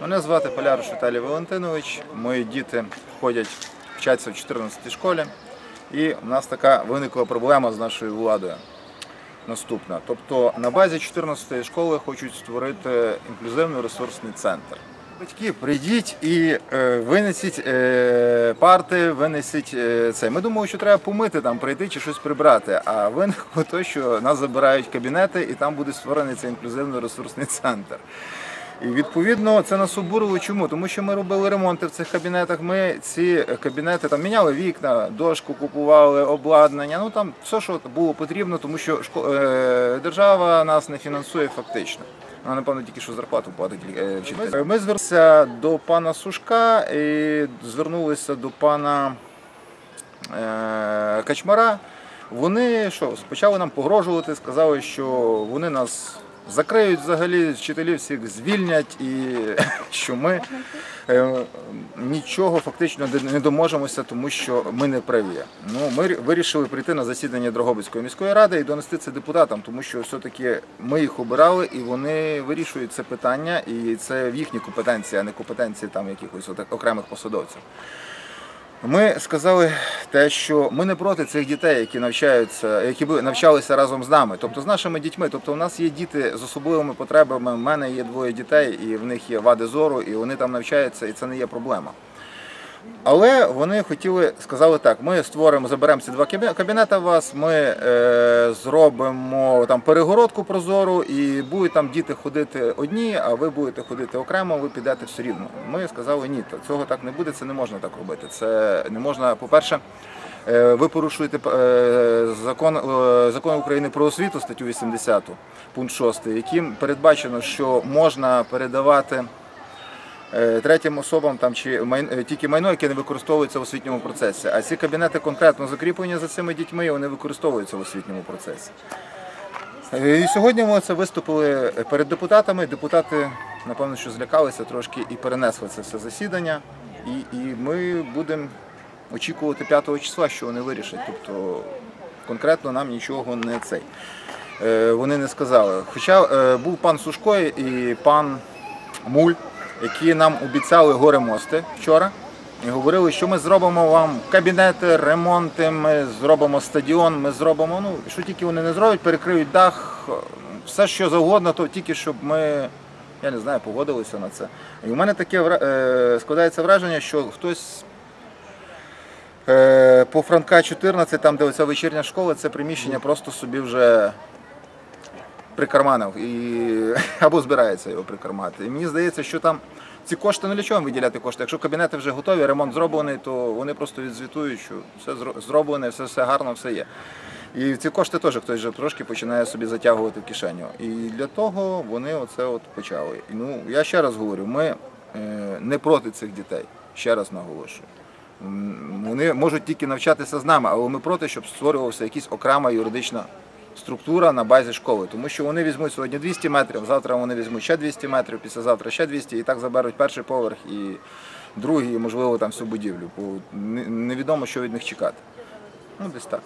Мене звати Поляруш Віталій Валентинович. Мої діти ходять, вчаться в 14-й школі, і в нас така виникла проблема з нашою владою. Наступна, тобто на базі 14-ї школи хочуть створити інклюзивний ресурсний центр. Батьки, прийдіть і е, винесіть е, парти, винесіть е, це. Ми думали, що треба помити там, прийти чи щось прибрати. А виникло те, що нас забирають кабінети, і там буде створений цей інклюзивний ресурсний центр. І відповідно це нас обурило. Чому? Тому що ми робили ремонти в цих кабінетах. Ми ці кабінети там міняли вікна, дошку купували, обладнання. Ну там все, що було потрібно, тому що е, держава нас не фінансує фактично. Вона, напевно, тільки що зарплату платить е, вчителям. Ми звернулися до пана Сушка і звернулися до пана е, Качмара. Вони що, почали нам погрожувати, сказали, що вони нас закриють взагалі, вчителів всіх звільнять і що ми е, нічого фактично не доможемося, тому що ми не праві. Ну, ми вирішили прийти на засідання Дрогобицької міської ради і донести це депутатам, тому що все-таки ми їх обирали і вони вирішують це питання, і це в їхній компетенції, а не компетенції там якихось окремих посадовців. Ми сказали те, що ми не проти цих дітей, які навчаються, які би навчалися разом з нами, тобто з нашими дітьми. Тобто, у нас є діти з особливими потребами. У мене є двоє дітей, і в них є вади зору, і вони там навчаються, і це не є проблема. Але вони хотіли, сказали так: ми створимо, заберемо ці два кабі- кабінети у вас, ми е, зробимо там перегородку прозору, і будуть там діти ходити одні, а ви будете ходити окремо, ви підете все рівно. Ми сказали, ні, цього так не буде, це не можна так робити. Це не можна, по-перше, е, ви порушуєте е, закон, е, закон України про освіту, статтю 80, пункт 6, яким передбачено, що можна передавати третім особам там чи май- е, тільки майно, яке не використовується в освітньому процесі. А ці кабінети конкретно закріплені за цими дітьми, вони використовуються в освітньому процесі. Е, І сьогодні ми це виступили перед депутатами. Депутати, напевно, що злякалися трошки і перенесли це все засідання. І, і ми будемо очікувати 5 числа, що вони вирішать. Тобто конкретно нам нічого не цей. Е, Вони не сказали. Хоча е, був пан Сушко і пан Муль, які нам обіцяли горе мости вчора. І говорили, що ми зробимо вам кабінети, ремонти, ми зробимо стадіон, ми зробимо. Ну що тільки вони не зроблять, перекриють дах, все що завгодно, то тільки щоб ми, я не знаю, погодилися на це. І у мене таке е, складається враження, що хтось е, по Франка 14, там де оця вечірня школа, це приміщення просто собі вже прикарманив і або збирається його прикармати. І мені здається, що там ці кошти ну для чого виділяти кошти? Якщо кабінети вже готові, ремонт зроблений, то вони просто відзвітують, що все зроблене, все, все гарно, все є. І ці кошти теж хтось вже трошки починає собі затягувати в кишеню. І для того вони оце от почали. Ну, я ще раз говорю, ми е, не проти цих дітей. Ще раз наголошую. Вони можуть тільки навчатися з нами, але ми проти, щоб створювався якась окрема юридична структура на базі школи. Тому що вони візьмуть сьогодні 200 метрів, завтра вони візьмуть ще 200 метрів, післязавтра ще 200, і так заберуть перший поверх і другий, і, можливо, там всю будівлю. Бо невідомо, що від них чекати. Ну, десь так.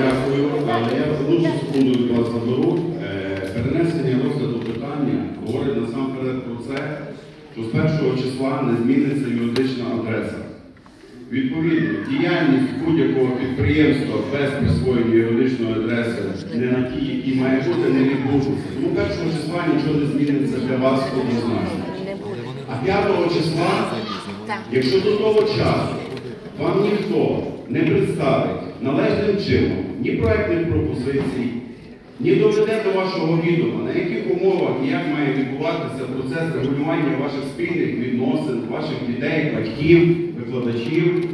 Дякую. Але я одну секунду від вас заберу. Е, Перенесення розгляду питання говорить насамперед про це, що з першого числа не зміниться юридична адреса. Відповідно, діяльність будь-якого підприємства без присвоєння юридичної адреси не на ті, які має бути, не відбудеться. Тому першого числа нічого не зміниться для вас однозначно. А 5 числа, якщо до того часу вам ніхто не представить належним чином ні проектних пропозицій, ні доведе до вашого відома, на яких умовах і як має відбуватися процес регулювання ваших спільних відносин, ваших дітей, батьків, викладачів,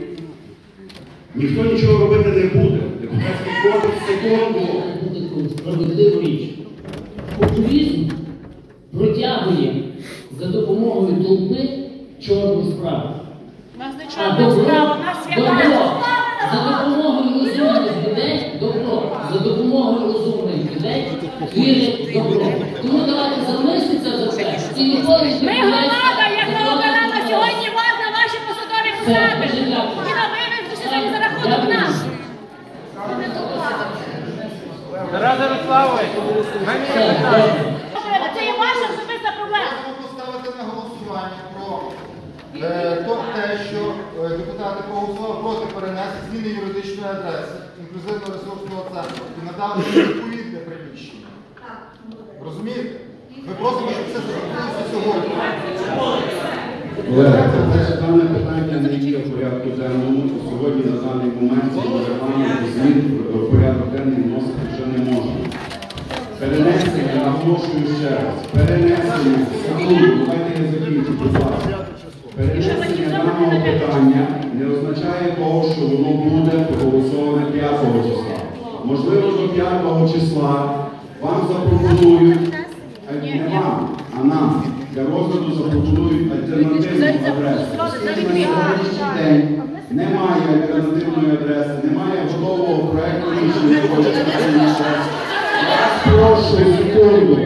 ніхто нічого робити не буде. Депутатський корпус секунду. справедливу річ. Популізм протягує за допомогою толпи чорну справу. А нічого не добро, справа, нас свята. добро, за допомогою розумних людей, добро, за допомогою розумних людей вірить в добро. Тому давайте замислитися за це і ніколи не Ми громада, яка обирала сьогодні вас на ваші посадові посади. І на вивезли сьогодні за рахунок нас. Тарас Ярославович. Це є ваша особиста проблема. Треба поставити на голосування про е, то, те, що е, депутати проголосували проти перенесення зміни юридичної адреси інклюзивно-ресурсного центру і надали їм Ми просимо, щоб це зробилося сьогодні. Це дане питання не є в порядку денному. Сьогодні на даний момент регламент змін в порядок денний вносити вже не можна. Перенесення, наголошую ще раз, перенесення, секунду, давайте я закінчу, будь ласка. Перенесення даного питання не означає того, що воно буде проголосоване 5 числа. Можливо, до 5 числа вам запропонують, не вам, а нам для розгляду запропонують альтернативну адресу. На день немає альтернативної адреси, немає готового проекту рішення, я я прошу секунду.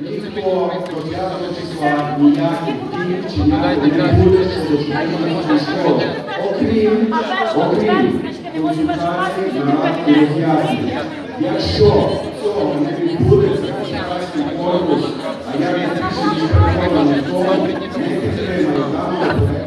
Ніхто до 5 числа ніяких дій вчиняти не буде щодо школи. Окрім, окрім консультацій, нарад і роз'яснень. Якщо депутатський корпус, а я не переконаний в тому, що підтримує